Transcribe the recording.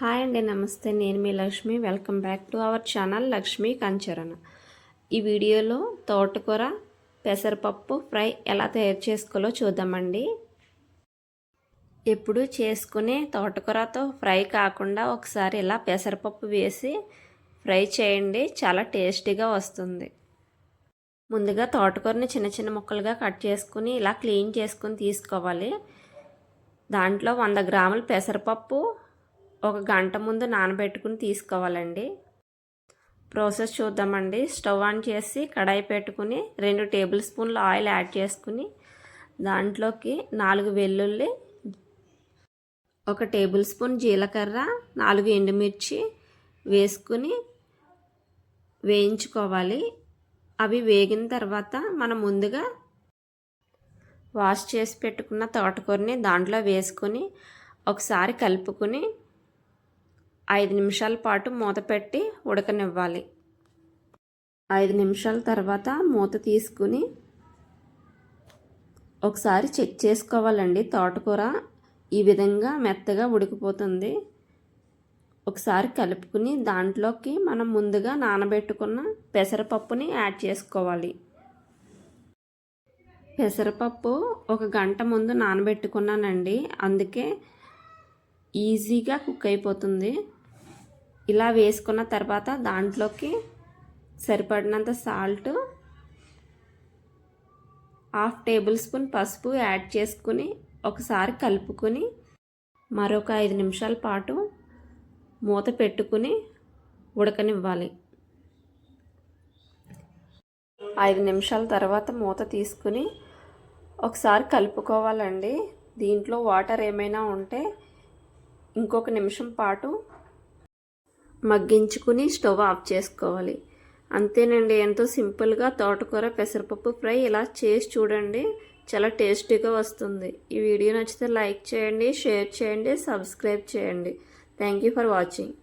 Hi అండి నమస్తే. నేను మీ Lakshmi. Welcome back to our channel Lakshmi Kancharana. ఈ వీడియోలో తోటకూర పెసరపప్పు ఫ్రై ఎలా తయారు చేసుకోవాలో చూద్దామండి. ఎప్పుడు చేసుకునే తోటకూరతో ఫ్రై కాకుండా ఒకసారి ఇలా పెసరపప్పు వేసి ఫ్రై చేయండి చాలా టేస్టీగా వస్తుంది. ముందుగా తోటకూరని చిన్న చిన్న ముక్కలుగా కట్ చేసుకుని ఇలా క్లీన్ చేసుకుని తీసుకోవాలి. దాంట్లో వంద గ్రాముల పెసరపప్పు ఒక గంట ముందు నానబెట్టుకుని తీసుకోవాలండి. ప్రాసెస్ చూద్దామండి. స్టవ్ ఆన్ చేసి కడాయి పెట్టుకుని రెండు టేబుల్ స్పూన్లు ఆయిల్ యాడ్ చేసుకుని దాంట్లోకి నాలుగు వెల్లుల్లి ఒక టేబుల్ స్పూన్ జీలకర్ర నాలుగు ఎండుమిర్చి వేసుకుని వేయించుకోవాలి. అవి వేగిన తర్వాత మనం ముందుగా వాష్ చేసి పెట్టుకున్న తోటకూరని దాంట్లో వేసుకొని ఒకసారి కలుపుకొని ఐదు నిమిషాల పాటు మూత పెట్టి ఉడకనివ్వాలి. ఐదు నిమిషాల తర్వాత మూత తీసుకుని ఒకసారి చెక్ చేసుకోవాలండి. తోటకూర ఈ విధంగా మెత్తగా ఉడికిపోతుంది. ఒకసారి కలుపుకుని దాంట్లోకి మనం ముందుగా నానబెట్టుకున్న పెసరపప్పుని యాడ్ చేసుకోవాలి. పెసరపప్పు ఒక గంట ముందు నానబెట్టుకున్నానండి. అందుకే ఈజీగా కుక్ అయిపోతుంది. ఇలా వేసుకున్న తర్వాత దాంట్లోకి సరిపడినంత సాల్ట్ హాఫ్ టేబుల్ స్పూన్ పసుపు యాడ్ చేసుకుని ఒకసారి కలుపుకొని మరొక ఐదు నిమిషాల పాటు మూత పెట్టుకుని ఉడకనివ్వాలి. ఐదు నిమిషాల తర్వాత మూత తీసుకుని ఒకసారి కలుపుకోవాలండి. దీంట్లో వాటర్ ఏమైనా ఉంటే ఇంకొక నిమిషం పాటు మగ్గించుకుని స్టవ్ ఆఫ్ చేసుకోవాలి. అంతేనండి ఎంతో సింపుల్గా తోటకూర పెసరపప్పు ఫ్రై ఇలా చేసి చూడండి చాలా టేస్టీగా వస్తుంది. ఈ వీడియో నచ్చితే లైక్ చేయండి షేర్ చేయండి సబ్స్క్రైబ్ చేయండి. Thank you for watching.